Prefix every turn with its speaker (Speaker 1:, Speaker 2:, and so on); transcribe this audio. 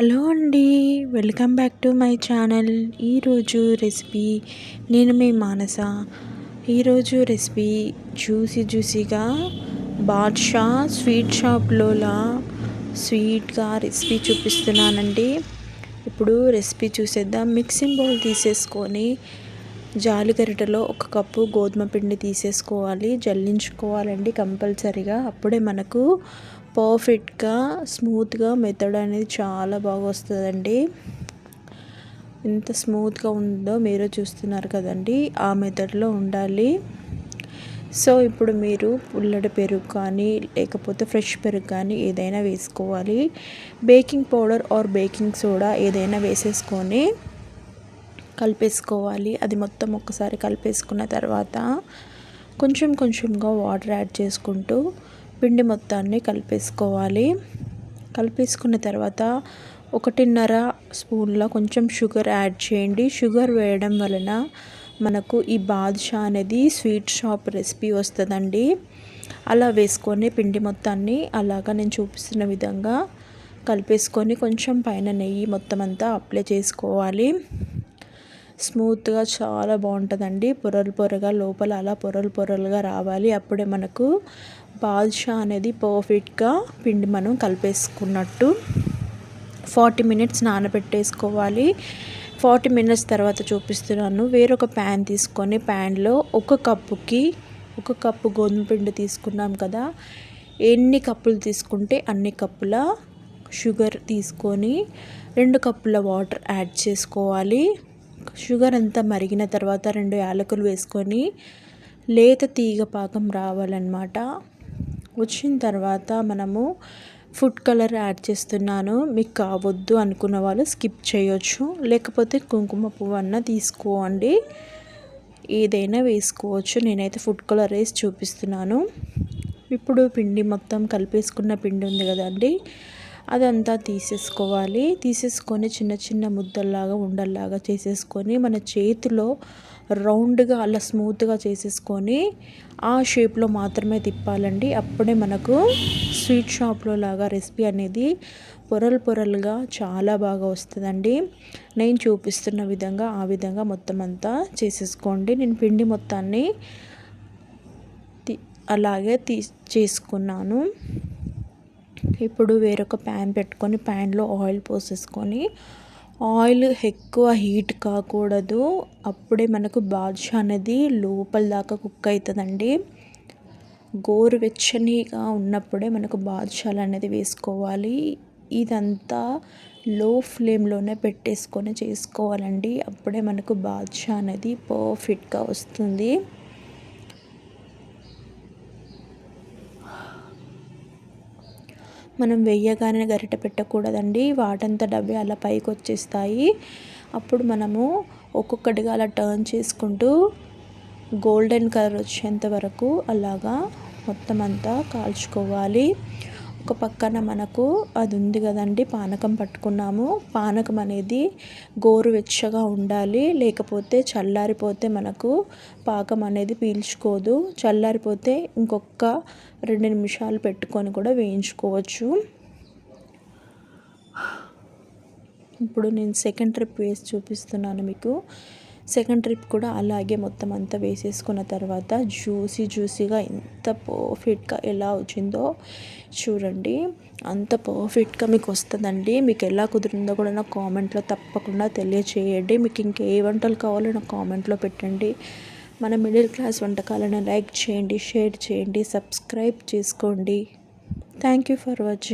Speaker 1: Hello అండి welcome back to my channel. ఈరోజు recipe నేను మీ మానస. ఈరోజు రెసిపీ జ్యూసీ జ్యూసీగా బాద్షా స్వీట్ షాప్లోలా స్వీట్గా రెసిపీ చూపిస్తున్నానండి. ఇప్పుడు రెసిపీ చూసేద్దాం. మిక్సింగ్ బౌల్ తీసేసుకొని జాలిగరిటలో ఒక కప్పు గోధుమ పిండి తీసేసుకోవాలి జల్లించుకోవాలండి కంపల్సరీగా. అప్పుడే మనకు పర్ఫెక్ట్గా స్మూత్గా మెథడ్ అనేది చాలా బాగా వస్తుందండి. ఎంత స్మూత్గా ఉందో మీరు చూస్తున్నారు కదండి ఆ మెథడ్లో ఉండాలి. సో ఇప్పుడు మీరు పుల్లడి పెరుగు కానీ లేకపోతే ఫ్రెష్ పెరుగు కానీ ఏదైనా వేసుకోవాలి. Baking powder or baking soda ఏదైనా వేసేసుకొని కలిపేసుకోవాలి. అది మొత్తం ఒక్కసారి కలిపేసుకున్న తర్వాత కొంచెం కొంచెంగా వాటర్ యాడ్ చేసుకుంటూ పిండి మొత్తాన్ని కలిపేసుకోవాలి. కలిపేసుకున్న తర్వాత ఒకటిన్నర స్పూన్ల కొంచెం షుగర్ యాడ్ చేయండి. షుగర్ వేయడం వలన మనకు ఈ బాదుషా అనేది స్వీట్ షాప్ రెసిపీ వస్తుందండి. అలా వేసుకొని పిండి మొత్తాన్ని అలాగా నేను చూపిస్తున్న విధంగా కలిపేసుకొని కొంచెం పైన నెయ్యి మొత్తం అంతా అప్లై చేసుకోవాలి. స్మూత్గా చాలా బాగుంటుందండి పొరలు పొరగా లోపల అలా పొరలు పొరలుగా రావాలి. అప్పుడే మనకు బాదుషా అనేది పర్ఫెక్ట్గా పిండి మనం కలిపేసుకున్నట్టు ఫార్టీ మినిట్స్ నానబెట్టేసుకోవాలి. ఫార్టీ మినిట్స్ తర్వాత చూపిస్తున్నాను. వేరొక ప్యాన్ తీసుకొని ప్యాన్లో ఒక కప్పుకి ఒక కప్పు గోధుమ పిండి తీసుకున్నాం కదా. ఎన్ని కప్పులు తీసుకుంటే అన్ని కప్పుల షుగర్ తీసుకొని రెండు కప్పుల వాటర్ యాడ్ చేసుకోవాలి. షుగర్ అంతా మరిగిన తర్వాత రెండు యాలకులు వేసుకొని లేత తీగ పాకం రావాలన్నమాట. వచ్చిన తర్వాత మనము ఫుడ్ కలర్ యాడ్ చేస్తున్నాను. మీకు కావద్దు అనుకున్న వాళ్ళు స్కిప్ చేయొచ్చు. లేకపోతే కుంకుమ పువ్వు అన్న తీసుకోండి. ఏదైనా వేసుకోవచ్చు. నేనైతే ఫుడ్ కలర్ వేసి చూపిస్తున్నాను. ఇప్పుడు పిండి మొత్తం కలిపేసుకున్న పిండి ఉంది కదండి. అదంతా తీసేసుకోవాలి. తీసేసుకొని చిన్న చిన్న ముద్దల్లాగా ఉండల్లాగా చేసేసుకొని మన చేతిలో రౌండ్గా అలా స్మూత్గా చేసేసుకొని ఆ షేప్లో మాత్రమే తిప్పాలండి. అప్పుడే మనకు స్వీట్ షాప్లో లాగా రెసిపీ అనేది పొరలు పొరలుగా చాలా బాగా వస్తుందండి. నేను చూపిస్తున్న విధంగా ఆ విధంగా మొత్తం అంతా చేసేసుకోండి. నేను పిండి మొత్తాన్ని అలాగే తీ చేసుకున్నాను. ఇప్పుడు వేరొక ప్యాన్ పెట్టుకొని ప్యాన్లో ఆయిల్ పోసేసుకొని ఆయిల్ ఎక్కువ హీట్ కాకూడదు. అప్పుడే మనకు బాదుషా అనేది లోపల దాకా కుక్ అవుతుందండి గోరువెచ్చనిగా ఉన్నప్పుడే మనకు బాదుషాలు అనేది వేసుకోవాలి. ఇదంతా లో ఫ్లేమ్లోనే పెట్టేసుకొని చేసుకోవాలండి. అప్పుడే మనకు బాదుషా అనేది పర్ఫెక్ట్గా వస్తుంది. మనం వేయగానే గరిట పెట్టకూడదండి. వాటంతా డబ్బే అలా పైకి వచ్చేస్తాయి అప్పుడు మనము ఒక్కొక్కటిగా అలా టర్న్ చేసుకుంటూ గోల్డెన్ కలర్ వచ్చేంత వరకు అలాగా మొత్తం అంతా కాల్చుకోవాలి. ఒక పక్కన మనకు అది ఉంది కదండి పానకం పట్టుకున్నాము. పానకం అనేది గోరువెచ్చగా ఉండాలి లేకపోతే చల్లారిపోతే మనకు పాకం అనేది పీల్చుకోదు. చల్లారిపోతే ఇంకొక రెండు నిమిషాలు పెట్టుకొని కూడా వేయించుకోవచ్చు. ఇప్పుడు నేను సెకండ్ ట్రిప్ వేసి చూపిస్తున్నాను మీకు. సెకండ్ ట్రిప్ కూడా అలాగే మొత్తం అంతా వేసేసుకున్న తర్వాత జ్యూసీ జ్యూసీగా ఎంత పర్ఫెక్ట్గా ఎలా వచ్చిందో చూడండి. అంత పర్ఫెక్ట్గా మీకు వస్తుందండి. మీకు ఎలా కుదిరిందో కూడా నాకు కామెంట్లో తప్పకుండా తెలియచేయండి. మీకు ఇంకే వంటలు కావాలో నాకు కామెంట్లో పెట్టండి. మన మిడిల్ క్లాస్ వంటకాలను లైక్ చేయండి షేర్ చేయండి సబ్స్క్రైబ్ చేసుకోండి. Thank you for watching.